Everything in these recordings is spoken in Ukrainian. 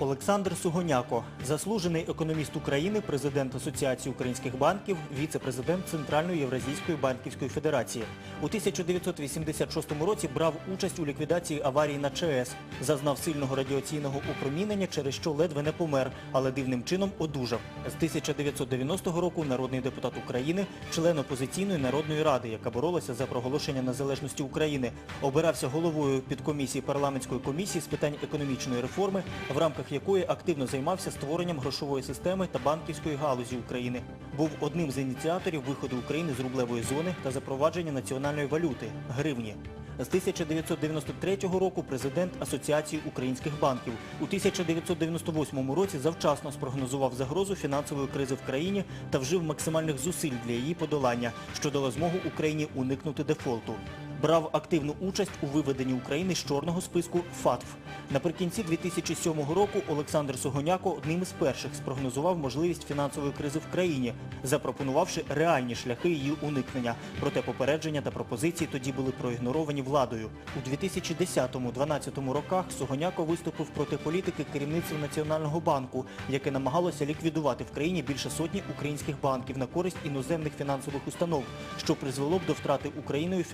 Олександр Сугоняко, заслужений економіст України, президент Асоціації українських банків, віце-президент Центральної Євразійської банківської федерації. У 1986 році брав участь у ліквідації аварії на ЧАЕС, зазнав сильного радіаційного опромінення, через що ледве не помер, але дивним чином одужав. З 1990 року народний депутат України, член опозиційної народної ради, яка боролася за проголошення незалежності України, обирався головою підкомісії парламентської комісії з питань економічної реформи, в рамках якої активно займався створенням грошової системи та банківської галузі України. Був одним з ініціаторів виходу України з рублевої зони та запровадження національної валюти гривні. З 1993 року президент Асоціації українських банків. У 1998 році завчасно спрогнозував загрозу фінансової кризи в країні та вжив максимальних зусиль для її подолання, що дало змогу Україні уникнути дефолту. Брав активну участь у виведенні України з чорного списку ФАТФ. Наприкінці 2007 року Олександр Сугоняко одним із перших спрогнозував можливість фінансової кризи в країні, запропонувавши реальні шляхи її уникнення. Проте попередження та пропозиції тоді були проігноровані владою. У 2010-2012 роках Сугоняко виступив проти політики керівництва Національного банку, яке намагалося ліквідувати в країні більше сотні українських банків на користь іноземних фінансових установ, що призвело б до втрати Україною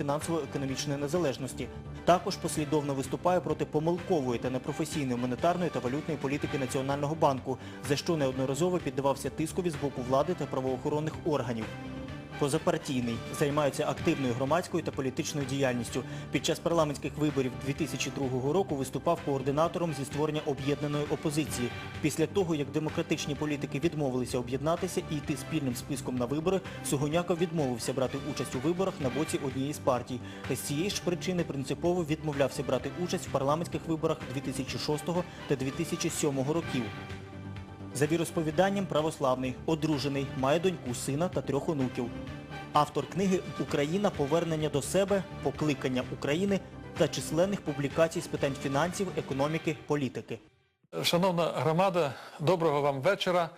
фінансово-економічної незалежності. Також послідовно виступає проти помилкової та непрофесійної монетарної та валютної політики Національного банку, за що неодноразово піддавався тискові з боку влади та правоохоронних органів. Позапартійний, займається активною громадською та політичною діяльністю. Під час парламентських виборів 2002 року виступав координатором зі створення об'єднаної опозиції. Після того, як демократичні політики відмовилися об'єднатися і йти спільним списком на вибори, Сугоняко відмовився брати участь у виборах на боці однієї з партій. З цієї ж причини принципово відмовлявся брати участь в парламентських виборах 2006 та 2007 років. За віросповіданням православний, одружений, має доньку, сина та трьох онуків. Автор книги Україна повернення до себе, покликання України та численних публікацій з питань фінансів, економіки, політики. Шановна громада, доброго вам вечора.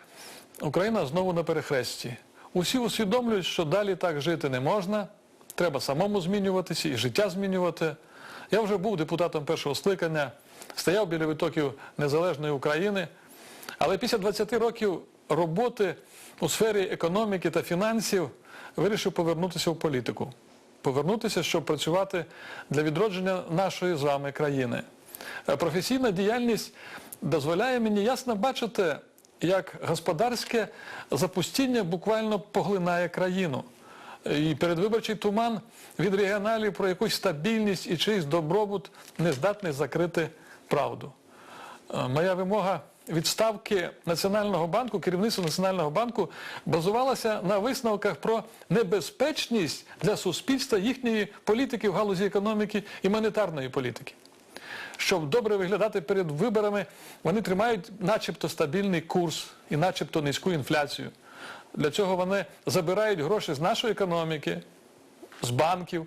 Україна знову на перехресті. Усі усвідомлюють, що далі так жити не можна. Треба самому змінюватися і життя змінювати. Я вже був депутатом першого скликання, стояв біля витоків незалежної України, але після 20 років роботи у сфері економіки та фінансів вирішив повернутися в політику. Повернутися, щоб працювати для відродження нашої з вами країни. Е, Професійна діяльність дозволяє мені ясно бачити, як господарське запустіння буквально поглинає країну. І передвиборчий туман від регіоналів про якусь стабільність і чийсь добробут не здатний закрити правду. Е, Моя вимога відставки Національного банку, керівництва Національного банку базувалася на висновках про небезпечність для суспільства їхньої політики в галузі економіки і монетарної політики. Щоб добре виглядати перед виборами, вони тримають начебто стабільний курс і начебто низьку інфляцію. Для цього вони забирають гроші з нашої економіки, з банків,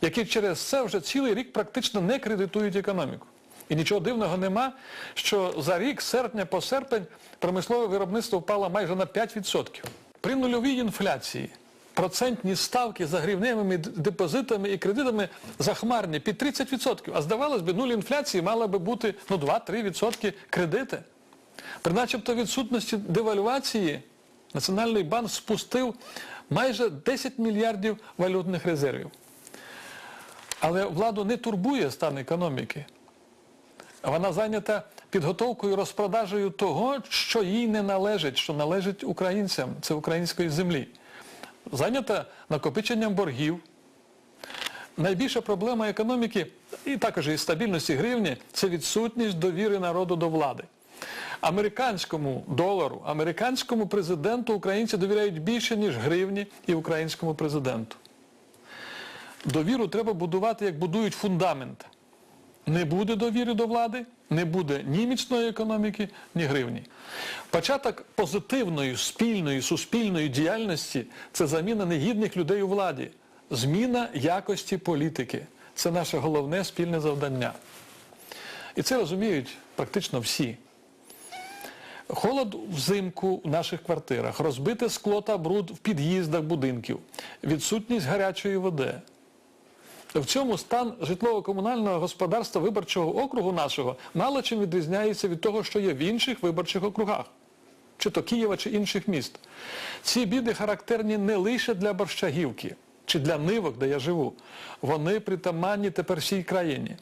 які через це вже цілий рік практично не кредитують економіку. І нічого дивного нема, що за рік, з серпня по серпень, промислове виробництво впало майже на 5%. При нульовій інфляції процентні ставки за гривневими депозитами і кредитами захмарні під 30%. А здавалось би, нуль інфляції мала би бути ну, 2-3% кредити. При начебто відсутності девальвації Національний банк спустив майже 10 мільярдів валютних резервів. Але владу не турбує стан економіки. Вона зайнята підготовкою розпродажею того, що їй не належить, що належить українцям, це української землі. Зайнята накопиченням боргів. Найбільша проблема економіки і також і стабільності гривні це відсутність довіри народу до влади. Американському долару, американському президенту українці довіряють більше, ніж гривні і українському президенту. Довіру треба будувати, як будують фундамент. Не буде довіри до влади, не буде ні міцної економіки, ні гривні. Початок позитивної, спільної, суспільної діяльності це заміна негідних людей у владі, зміна якості політики. Це наше головне спільне завдання. І це розуміють практично всі. Холод взимку в наших квартирах, розбите скло та бруд в під'їздах будинків, відсутність гарячої води, В цьому стан житлово-комунального господарства виборчого округу нашого мало чим відрізняється від того, що є в інших виборчих округах, чи то Києва, чи інших міст. Ці біди характерні не лише для Борщагівки чи для Нивок, де я живу. Вони притаманні тепер всій країні.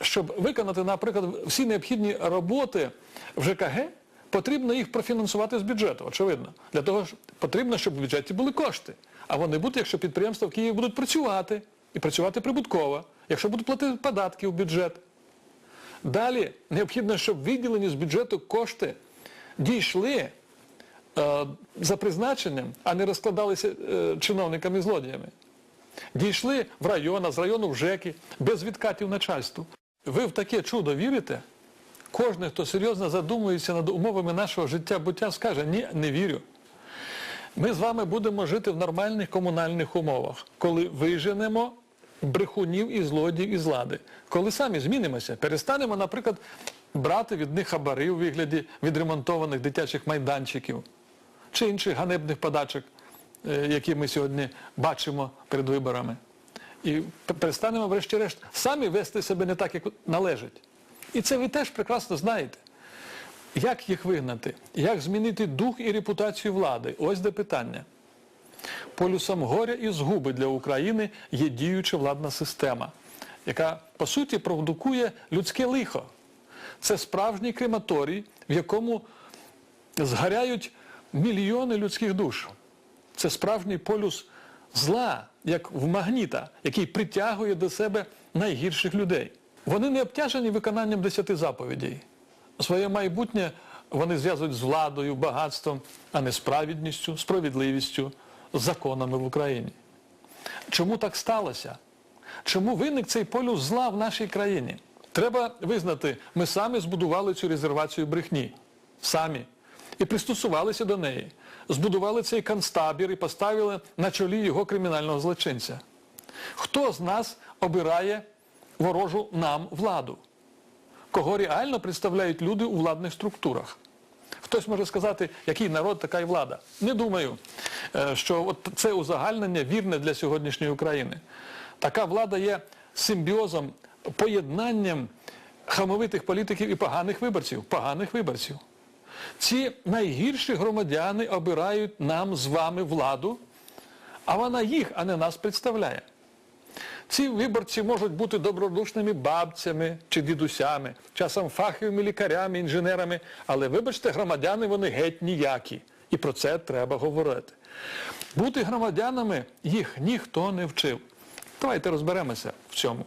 Щоб виконати, наприклад, всі необхідні роботи в ЖКГ, потрібно їх профінансувати з бюджету, очевидно. Для того потрібно, щоб в бюджеті були кошти. А вони будуть, якщо підприємства в Києві будуть працювати, і працювати прибутково, якщо будуть платити податки в бюджет. Далі необхідно, щоб виділені з бюджету кошти дійшли е, за призначенням, а не розкладалися е, чиновниками-злодіями. Дійшли в район, з району в ЖЕКи, без відкатів начальству. Ви в таке чудо вірите? Кожен, хто серйозно задумується над умовами нашого життя буття, скаже, ні, не вірю. Ми з вами будемо жити в нормальних комунальних умовах, коли виженемо брехунів і злодіїв із влади. Коли самі змінимося, перестанемо, наприклад, брати від них хабари у вигляді відремонтованих дитячих майданчиків чи інших ганебних подачок, е, які ми сьогодні бачимо перед виборами. І перестанемо, врешті-решт, самі вести себе не так, як належить. І це ви теж прекрасно знаєте. Як їх вигнати? Як змінити дух і репутацію влади? Ось де питання. Полюсом горя і згуби для України є діюча владна система, яка, по суті, продукує людське лихо. Це справжній крематорій, в якому згоряють мільйони людських душ. Це справжній полюс зла, як в магніта, який притягує до себе найгірших людей. Вони не обтяжені виконанням десяти заповідей. Своє майбутнє вони зв'язують з владою, багатством, а не з праведністю, справедливістю, законами в Україні. Чому так сталося? Чому виник цей полюс зла в нашій країні? Треба визнати, ми самі збудували цю резервацію брехні. Самі. І пристосувалися до неї. Збудували цей концтабір і поставили на чолі його кримінального злочинця. Хто з нас обирає ворожу нам владу? Кого реально представляють люди у владних структурах? Хтось може сказати, який народ, така й влада. Не думаю, е, що от це узагальнення вірне для сьогоднішньої України. Така влада є симбіозом, поєднанням хамовитих політиків і поганих виборців. Поганих виборців. Ці найгірші громадяни обирають нам з вами владу, а вона їх, а не нас представляє. Ці виборці можуть бути добродушними бабцями чи дідусями, часом фаховими лікарями, інженерами, але, вибачте, громадяни вони геть ніякі. І про це треба говорити. Бути громадянами їх ніхто не вчив. Давайте розберемося в цьому.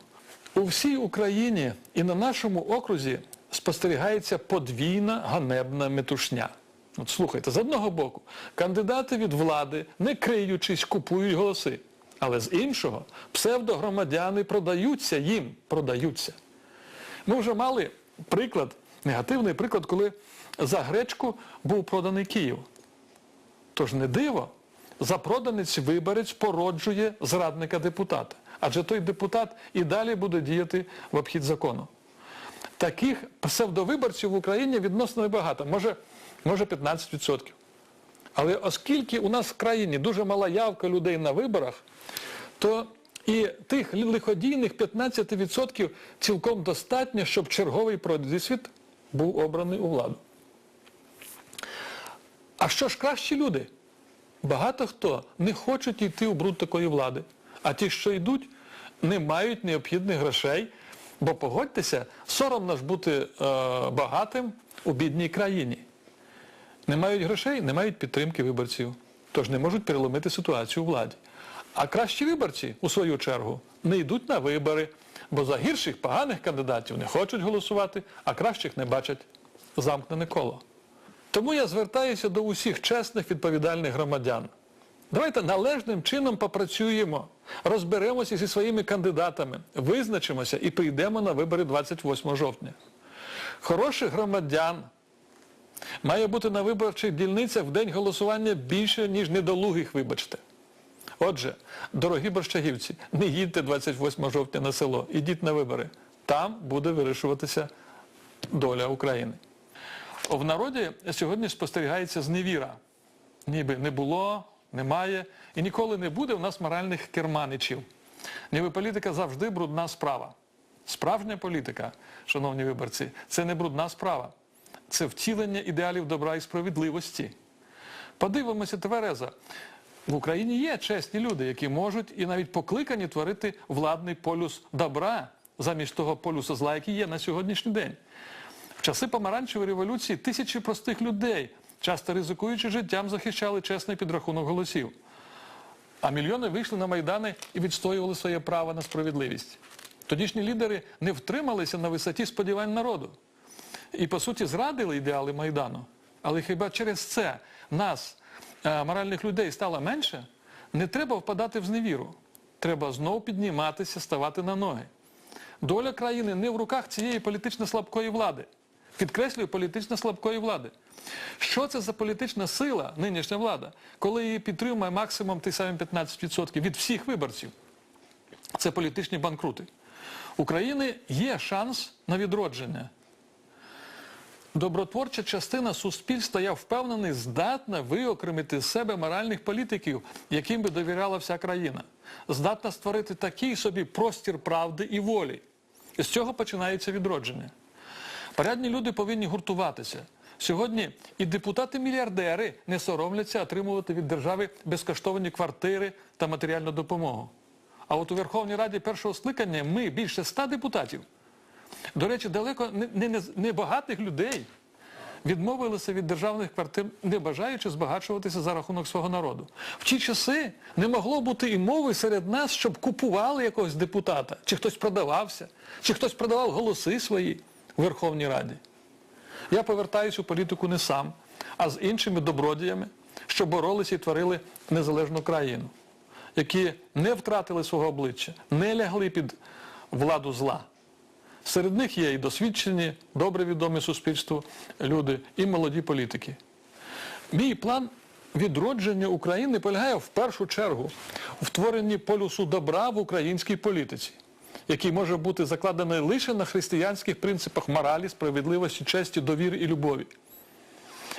У всій Україні і на нашому окрузі спостерігається подвійна ганебна метушня. От слухайте, з одного боку, кандидати від влади, не криючись, купують голоси. Але з іншого, псевдогромадяни продаються їм, продаються. Ми вже мали приклад, негативний приклад, коли за гречку був проданий Київ. Тож не диво, запроданець-виборець породжує зрадника депутата. Адже той депутат і далі буде діяти в обхід закону. Таких псевдовиборців в Україні відносно небагато, може, може 15%. Але оскільки у нас в країні дуже мала явка людей на виборах, то і тих лиходійних 15% цілком достатньо, щоб черговий продисвіт був обраний у владу. А що ж кращі люди? Багато хто не хочуть йти у бруд такої влади. А ті, що йдуть, не мають необхідних грошей, бо погодьтеся, соромно ж бути е, багатим у бідній країні. Не мають грошей, не мають підтримки виборців. Тож не можуть переломити ситуацію у владі. А кращі виборці, у свою чергу, не йдуть на вибори, бо за гірших, поганих кандидатів не хочуть голосувати, а кращих не бачать. Замкнене коло. Тому я звертаюся до усіх чесних відповідальних громадян. Давайте належним чином попрацюємо, розберемося зі своїми кандидатами, визначимося і прийдемо на вибори 28 жовтня. Хороших громадян має бути на виборчих дільницях в день голосування більше, ніж недолугих, вибачте. Отже, дорогі борщагівці, не їдьте 28 жовтня на село, ідіть на вибори. Там буде вирішуватися доля України. В народі сьогодні спостерігається зневіра. Ніби не було, немає і ніколи не буде у нас моральних керманичів. Ніби політика завжди брудна справа. Справжня політика, шановні виборці, це не брудна справа. Це втілення ідеалів добра і справедливості. Подивимося тверезо. В Україні є чесні люди, які можуть і навіть покликані творити владний полюс добра замість того полюсу зла, який є на сьогоднішній день. В часи помаранчевої революції тисячі простих людей, часто ризикуючи життям, захищали чесний підрахунок голосів. А мільйони вийшли на майдани і відстоювали своє право на справедливість. Тодішні лідери не втрималися на висоті сподівань народу. І, по суті, зрадили ідеали Майдану. Але хіба через це нас, е, моральних людей, стало менше? Не треба впадати в зневіру. Треба знову підніматися, ставати на ноги. Доля країни не в руках цієї політично слабкої влади. Підкреслюю, політично слабкої влади. Що це за політична сила, нинішня влада, коли її підтримує максимум ті самі 15% від всіх виборців? Це політичні банкрути. України є шанс на відродження. Добротворча частина суспільства, я впевнений, здатна виокремити з себе моральних політиків, яким би довіряла вся країна. Здатна створити такий собі простір правди і волі. І з цього починається відродження. Порядні люди повинні гуртуватися. Сьогодні і депутати-мільярдери не соромляться отримувати від держави безкоштовні квартири та матеріальну допомогу. А от у Верховній Раді першого скликання ми більше ста депутатів. До речі, далеко не, не, не, багатих людей відмовилися від державних квартир, не бажаючи збагачуватися за рахунок свого народу. В ті часи не могло бути і мови серед нас, щоб купували якогось депутата, чи хтось продавався, чи хтось продавав голоси свої у Верховній Раді. Я повертаюсь у політику не сам, а з іншими добродіями, що боролися і творили незалежну країну, які не втратили свого обличчя, не лягли під владу зла. Серед них є і досвідчені, добре відомі суспільству люди, і молоді політики. Мій план відродження України полягає в першу чергу в творенні полюсу добра в українській політиці, який може бути закладений лише на християнських принципах моралі, справедливості, честі, довіри і любові.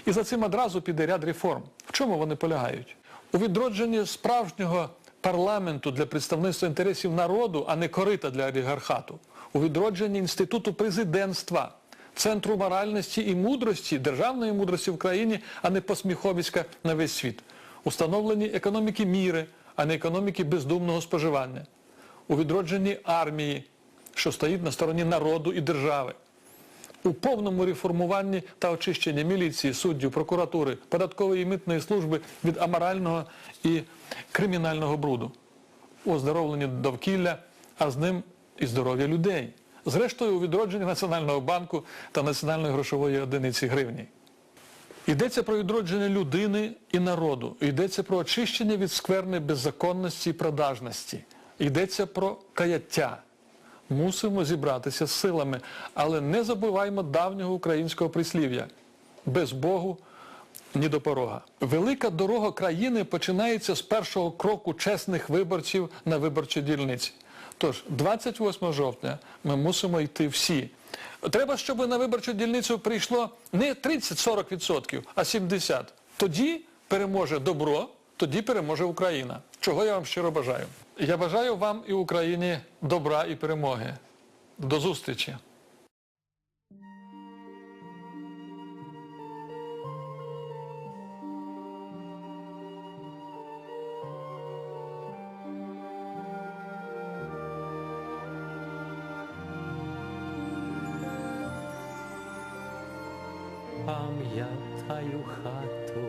І за цим одразу піде ряд реформ. В чому вони полягають? У відродженні справжнього парламенту для представництва інтересів народу, а не корита для олігархату. У відродженні інституту президентства, центру моральності і мудрості, державної мудрості в країні, а не посміховиська на весь світ. Установленні економіки міри, а не економіки бездумного споживання. У відродженні армії, що стоїть на стороні народу і держави у повному реформуванні та очищенні міліції, суддів, прокуратури, податкової і митної служби від аморального і кримінального бруду, оздоровленні довкілля, а з ним і здоров'я людей. Зрештою, у відродженні Національного банку та Національної грошової одиниці гривні. Йдеться про відродження людини і народу. Йдеться про очищення від скверної беззаконності і продажності. Йдеться про каяття. Мусимо зібратися з силами, але не забуваймо давнього українського прислів'я. Без Богу ні до порога. Велика дорога країни починається з першого кроку чесних виборців на виборчій дільниці. Тож, 28 жовтня ми мусимо йти всі. Треба, щоб на виборчу дільницю прийшло не 30-40%, а 70%. Тоді переможе добро, тоді переможе Україна. Чого я вам щиро бажаю. Я бажаю вам і Україні добра і перемоги. До зустрічі! Пам'ятаю хату,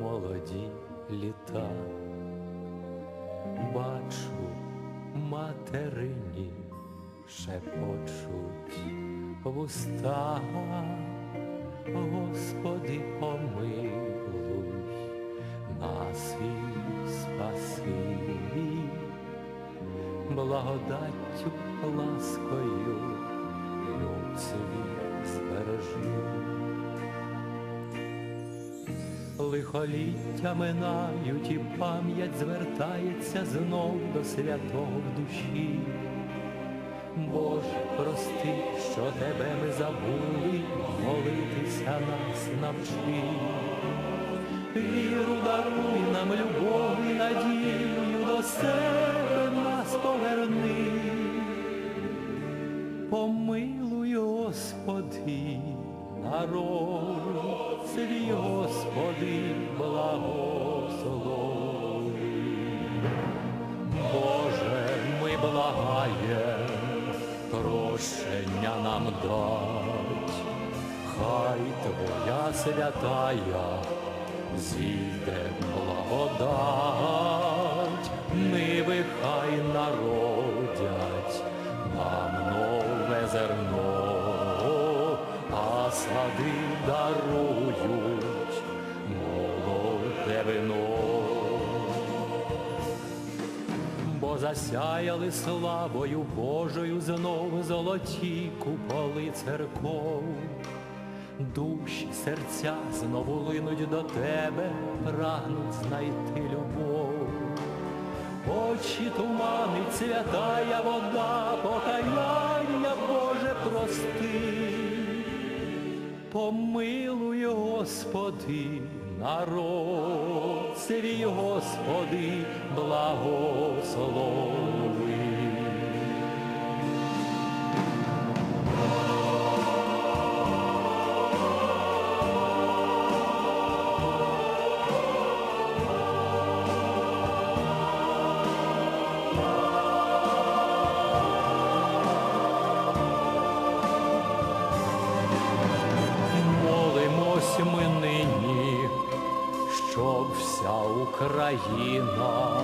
молоді літа, бачу материні шепочуть вуста, Господи, помилуй, нас і спаси, благодаттю, ласкою, Лихоліття минають і пам'ять звертається знов до святого в душі. Боже, прости, що тебе ми забули, молитися нас навчи. віру даруй нам любов і надію до себе нас поверни. Помилуй, Господи, народ Господи, благослови. Боже, ми благаєм, прощення нам дать, хай Твоя святая зійде благодать, ниви хай народять нам нове зерно, а сади дарують засяяли славою Божою знов золоті куполи церков. Душі, серця знову линуть до тебе, прагнуть знайти любов. Очі туманить святая вода, покаяння Боже прости. Помилуй, Господи, народ свій, Господи, благослови. Україна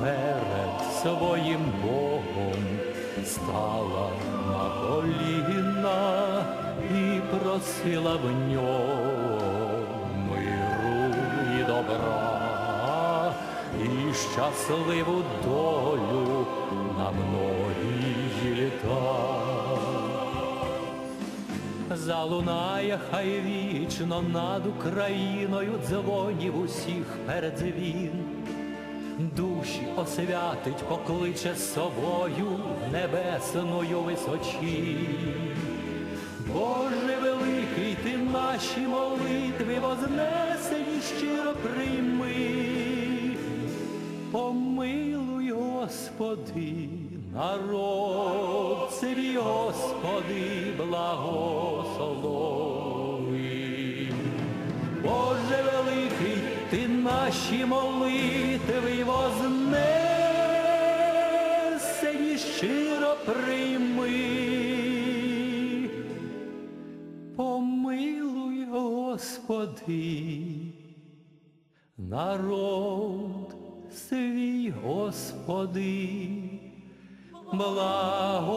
перед своїм Богом стала на коліна і просила в нього миру і добра, і щасливу долю на многії літа. Залунає хай вічно над Україною дзвонів усіх передзвін. Душі освятить, покличе собою небесною височі. Боже великий, ти наші молитви вознесені щиро прийми. Помилуй, Господи, народ свій, Господи, благослови. Боже великий, ти наші молитви вознесені щиро прийми. Помилуй, Господи, народ свій, Господи, благослови.